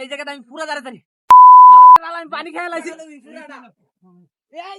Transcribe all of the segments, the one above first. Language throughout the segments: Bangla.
এই জায়গাটা আমি পুরো দাঁড়াতে আমি পানি খেয়ে লাগছি এই,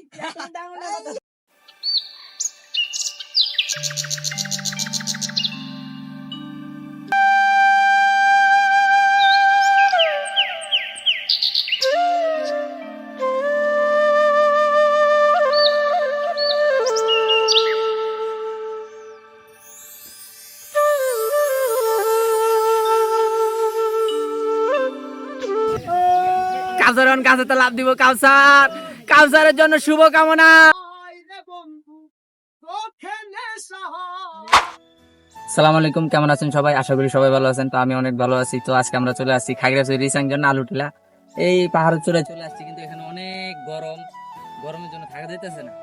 এত ডাঙর না কথা। কাউসার কাছে লাভ দিব কাউসার। কাউসারের জন্য শুভ কামনা। সালাম আলাইকুম কেমন আছেন সবাই? আশা করি সবাই ভালো আছেন তো আমি অনেক ভালো আছি। তো আজকে আমরা চলে আসছি খাগড়াছড়ি রিসাং জন্য আলু টিলা এই পাহাড়ের চূড়ায় চলে আসছি কিন্তু এখানে অনেক গরম। গরমের জন্য থাকা যাইতেছে না।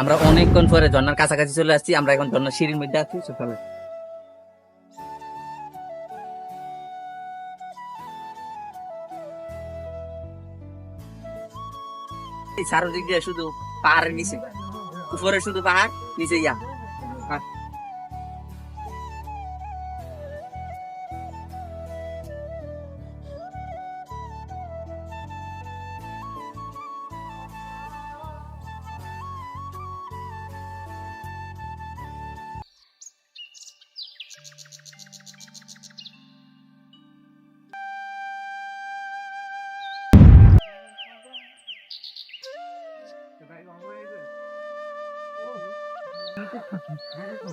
আমরা অনেকক্ষণ পরে ঝর্ণার কাছাকাছি চলে আসছি, আমরা এখন ঝর্ণার সিঁড়ির মধ্যে আছি সকালে এই চারদিক দিয়ে শুধু পাহাড়ের নিচে, উপরে শুধু পাহাড়, নিচে ইয়া।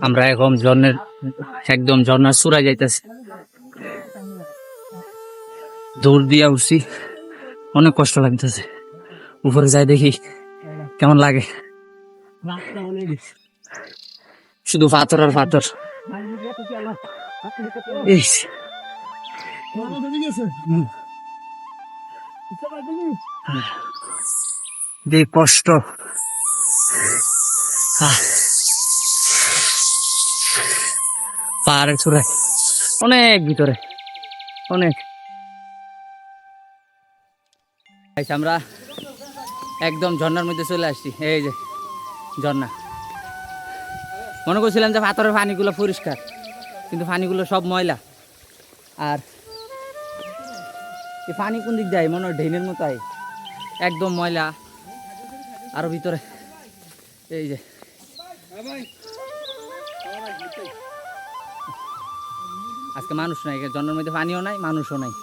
আমরা এখন ঝর্ণের, একদম ঝর্ণার চূড়ায় যাইতেছি। দৌড় দিয়া উঠছি। অনেক কষ্ট লাগতেছে। উপরে যাই দেখি কেমন লাগে। শুধু পাথর আর পাথর। যে। কষ্ট। পাহাড়ের চূড়ায়। অনেক ভিতরে। অনেক। আমরা একদম ঝর্ণার মধ্যে চলে আসছি। এই যে, ঝর্ণা। মনে করছিলাম যে পাথরের পানিগুলো পরিষ্কার, কিন্তু পানিগুলো সব ময়লা। আর এই পানি কোন দিক যায় মনে হয় ঢেনের মতো আয়। একদম ময়লা। আরও ভিতরে। এই যে। আজকে মানুষ নাই জন্মের মধ্যে পানিও নাই মানুষও নাই।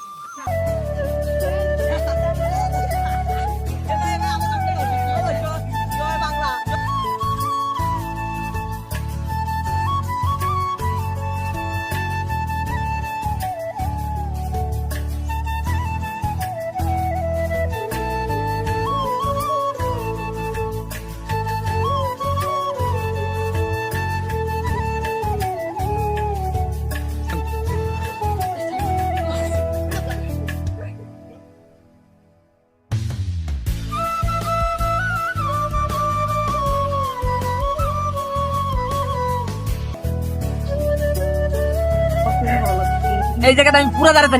এই জায়গাটা আমি পুরো দাঁড়াতে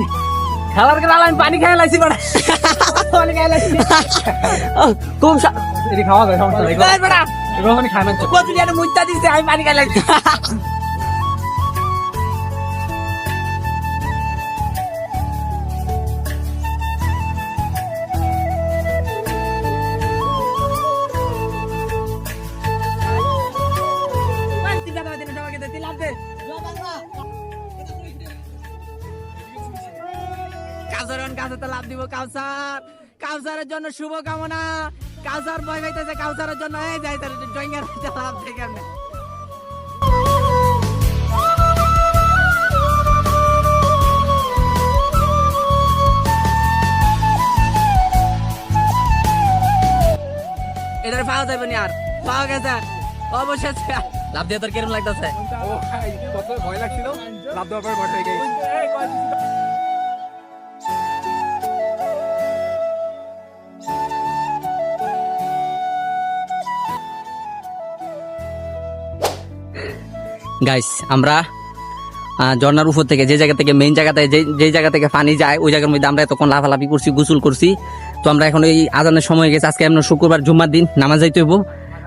খেলার গেলে আমি পানি খেয়ে লাইছি বড় পানি খেয়ে লাইছি। খুব খাওয়া যায় সমস্যা নাই। বড় রোহনি খাই না কচুরি একটা মুইতা দিছে আমি পানি খেয়ে লাইছি। দিব কাউসার। কাউসারের জন্য শুভ কামনা কাউসার ভয় পাইতেছে কাউসারের জন্য। এই যাই তার লাভ থেকে এটার পাওয়া যাবে না আর। পাওয়া গেছে। অবশ্যই লাভ দিয়ে তোর কিরম লাগতেছে? ভয় লাগছিল? লাভ দেওয়ার পরে ভয় পেয়ে গেছি। গাইস আমরা আহ, ঝর্ণার উপর থেকে যে জায়গা থেকে মেইন জায়গাতে যে যে জায়গা থেকে পানি যায় ওই জায়গার মধ্যে আমরা এতক্ষণ লাফালাফি করছি গোসল করছি। তো আমরা এখন এই আজানের সময় গেছে আজকে আমরা শুক্রবার জুম্মার দিন নামাজ যাইতে হইব।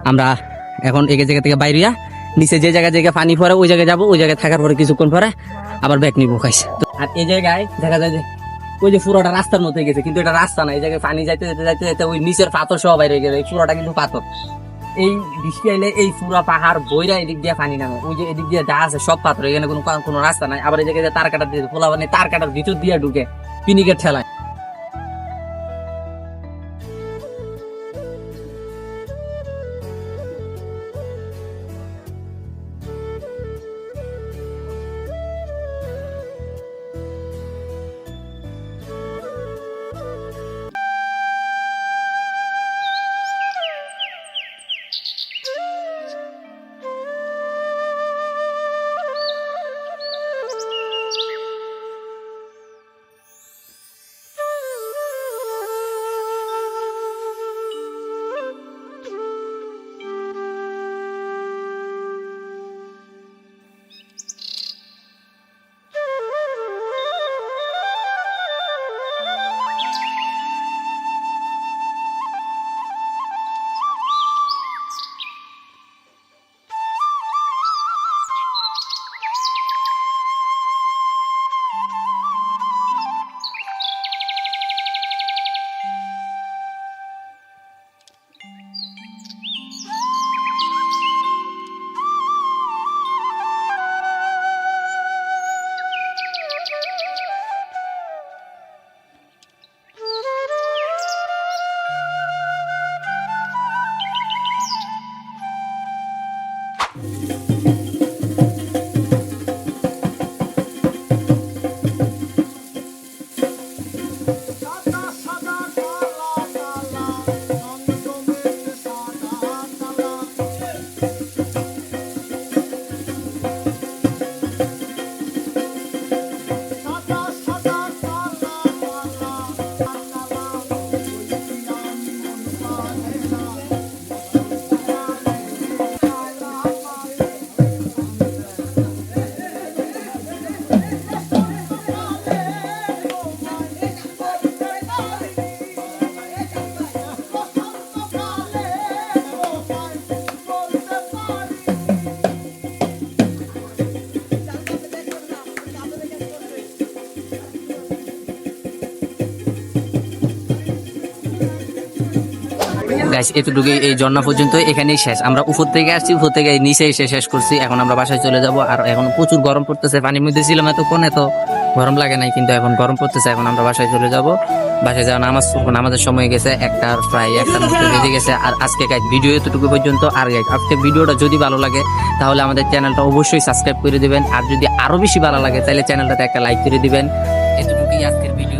আমরা এখন এই জায়গা থেকে বাইরিয়া নিচে যে জায়গা জায়গায় পানি পড়ে ওই জায়গায় যাব ওই জায়গায় থাকার পরে কিছুক্ষণ পরে আবার ব্যাগ নিবো খাইছে তো আর এই জায়গায় দেখা যায় যে ওই যে পুরোটা রাস্তার মধ্যে গেছে কিন্তু এটা রাস্তা না এই জায়গায় পানি যাইতে যাইতে যেতে ওই নিচের পাথর সহ বাইরে গেছে পুরোটা কিন্তু পাথর। এই বৃষ্টি আইলে এই পুরা পাহাড় বইরা এদিক দিয়ে পানি নামে। ওই যে এদিক দিয়ে যা আছে সব পাথর, এখানে কোনো কোনো রাস্তা নাই। আবার এই জায়গায় তার কাটার দিয়ে খোলা মানে তার কাটার ভিতর দিয়ে ঢুকে পিনিকের ঠেলায়। গাইস এতটুকু এই ঝর্ণা পর্যন্ত এখানেই শেষ। আমরা উপর থেকে আসছি, উপর থেকে নিচে এসে শেষ করছি। এখন আমরা বাসায় চলে যাব। আর এখন প্রচুর গরম পড়তেছে। পানির মধ্যে ছিলাম এতক্ষণ, এত গরম লাগে নাই, কিন্তু এখন গরম পড়তেছে। এখন আমরা বাসায় চলে যাব। বাসায় যাওয়া নামাজ নামাজের সময় গেছে একটার প্রায় একটার মতো বেজে গেছে। আর আজকে গাইজ ভিডিও এতটুকু পর্যন্ত। আর গাইজ আজকে ভিডিওটা যদি ভালো লাগে, তাহলে আমাদের চ্যানেলটা অবশ্যই সাবস্ক্রাইব করে দিবেন। আর যদি আরও বেশি ভালো লাগে, তাহলে চ্যানেলটাতে একটা লাইক করে দিবেন। এতটুকুই আজকের ভিডিও